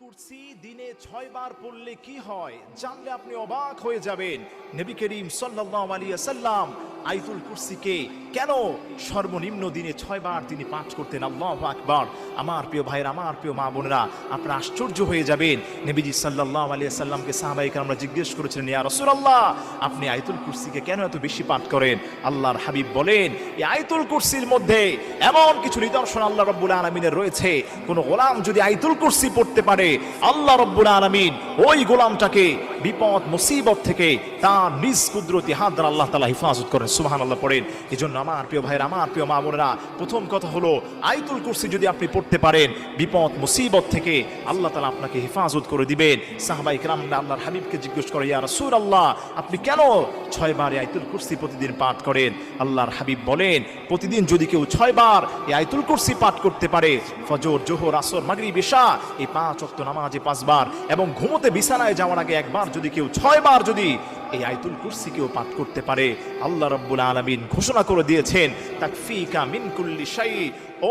কুরসি দিনে ছয় বার পড়লে কি হয়? জানলে আপনি অবাক হয়ে যাবেন। নবী করিম সাল্লাল্লাহু আলাইহি সাল্লাম আইতুল কুরসিকে কেন? সর্বনিম্ন দিনে ছয় বার তিনি পাঠ করতেন। আল্লাহু আকবার। আমার প্রিয় ভাইয়ের, আমার প্রিয় মা বোনেরা, আপনারা আশ্চর্য হয়ে যাবেন। নবীজি সাল্লাল্লাহু আলাইহি সাল্লামকে সাহাবাইকে আমরা জিজ্ঞেস করেছিলেন, ইয়া রাসূলুল্লাহ, আপনি আইতুল কুরসিকে কেন এত বেশি পাঠ করেন? আল্লাহর হাবিব বলেন, এই আইতুল কুরসির মধ্যে এমন কিছু নিদর্শন আল্লাহ রব্বুল আলমিনের রয়েছে। কোন গোলাম যদি আইতুল কুরসি পড়তে পারে, আল্লাহ রব্বুল আলমিন ওই গোলামটাকে বিপদ, মুসিবত থেকে তার নিজ কুদরতি হাত দ্বারা আল্লাহ তালা হিফাজত করেন। সুবাহান আল্লাহ পড়েন। এই জন্য আমার প্রিয় ভাইয়ের, আমার প্রিয় মা বোনেরা, প্রথম কথা হলো আইতুল কুরসি যদি আপনি পড়তে পারেন, বিপদ, মুসিবত থেকে আল্লাহ তালা আপনাকে হেফাজত করে দিবেন। সাহাবাই রাম আল্লাহর হাবিবকে জিজ্ঞেস করে, ইয়া রাসূল আল্লাহ আপনি কেন ছয়বার আইতুল কুরসি প্রতিদিন পাঠ করেন? আল্লাহর হাবিব বলেন, প্রতিদিন যদি কেউ ছয়বার এই আইতুল কুরসি পাঠ করতে পারে, ফজর, জোহর, আসর মাগরি বিশা এই পাঁচ ওয়াক্ত নামাজে পাঁচবার এবং ঘুমোতে বিছানায় যাওয়ার আগে একবার যদি কেউ ছয়বার যদি এই আইতুল কুরসি কেউ পাঠ করতে পারে। আল্লাহ রাব্বুল আলামিন ঘোষণা করে দিয়েছেন, তাকফিকা মিন কুল্লি শাই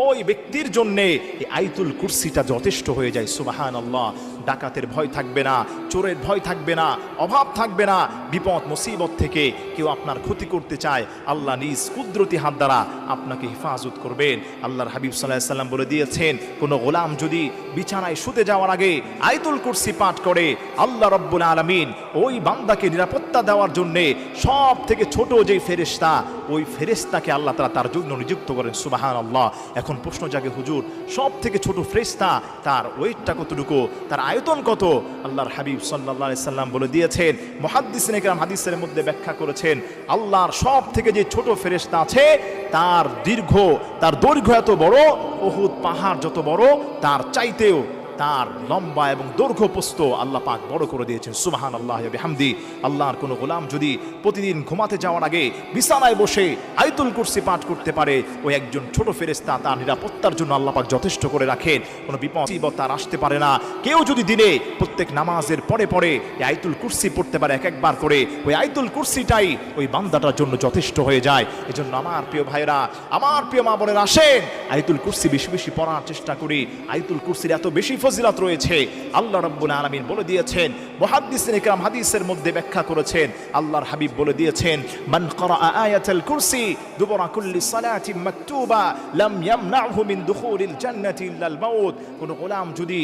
ওই ব্যক্তির জন্যে এই আইতুল কুরসিটা যথেষ্ট হয়ে যায় সুবাহান আল্লাহ ডাকাতের ভয় থাকবে না, চোরের ভয় থাকবে না, অভাব থাকবে না। বিপদ, মুসিবত থেকে কেউ আপনার ক্ষতি করতে চায়, আল্লাহ নিজ কুদরতি হাত দ্বারা আপনাকে হেফাজত করবেন। আল্লাহর হাবিব সাল্লাহ সাল্লাম বলে দিয়েছেন, কোনো গোলাম যদি বিছানায় শুতে যাওয়ার আগে আইতুল কুরসি পাঠ করে, আল্লাহ রব্বুল আলমিন ওই বান্দাকে নিরাপত্তা দেওয়ার জন্যে সব থেকে ছোট যে ফেরেস্তা ওই ফেরেস্তাকে আল্লাহ তারা তার জন্য নিযুক্ত করেন সুবাহান আল্লাহ এখন প্রশ্ন জাগে, হুজুর সব থেকে ছোট ফেরেস্তা তার ওয়েটটা কতটুকু? তার আয়তন কত? আল্লাহর হাবিব সাল্লাহ সাল্লাম বলে দিয়েছেন, মহাদ্দিসিন হাদিসের মধ্যে ব্যাখ্যা করেছেন, আল্লাহর সব থেকে যে ছোট ফেরেস্তা আছে, তার দীর্ঘ, তার দৈর্ঘ্য এত বড়, ওহুদ পাহাড় যত বড়, তার চাইতেও তার লম্বা এবং দৈর্ঘ্য পোস্ত আল্লাহ পাক বড় করে দিয়েছেন। সুবাহান আল্লাহ হামদি আল্লাহর কোনো গোলাম যদি প্রতিদিন ঘুমাতে যাওয়ার আগে বিছানায় বসে আইতুল কুরসি পাঠ করতে পারে ওই একজন ছোট ফেরেস্তা তার নিরাপত্তার জন্য আল্লাহ পাক যথেষ্ট করে রাখেন, কোনো বিপদ তার আসতে পারে না। কেউ যদি দিনে প্রত্যেক নামাজের পরে পরে এই আইতুল কুরসি পড়তে পারে এক একবার করে, ওই আইতুল কুরসিটাই ওই বান্দাটার জন্য যথেষ্ট হয়ে যায়। এজন্য আমার প্রিয় ভাইরা আমার প্রিয় মা বোনের, আসেন আইতুল কুরসি বেশি বেশি পড়ার চেষ্টা করি। আইতুল কুরসির এত বেশি ফজিলত রয়েছে। আল্লাহ রাব্বুল আলামিন বলে দিয়েছেন, মুহাদ্দিসিন ইকরাম হাদিসের মধ্যে ব্যাখ্যা করেছেন, আল্লাহর হাবিব বলে দিয়েছেন, মান করা আয়াতুল কুরসি দুবরা কুল্লি সালাতি মাকতুবা লাম ইয়ামনাহু মিন দুখুলিল জান্নাতি ইল্লাল মাউত। কোন গোলাম যদি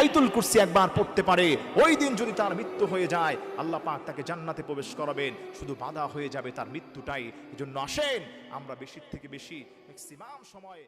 আইতুল কুরসি একবার পড়তে পারে, ওই দিন যদি তার মৃত্যু হয়ে যায়, আল্লাহ পাক তাকে জান্নাতে প্রবেশ করাবেন। শুধু বাধা হয়ে যাবে তার মৃত্যুটাই। এজন্য আসেন, আমরা বেশির থেকে বেশি ম্যাক্সিমাম সময়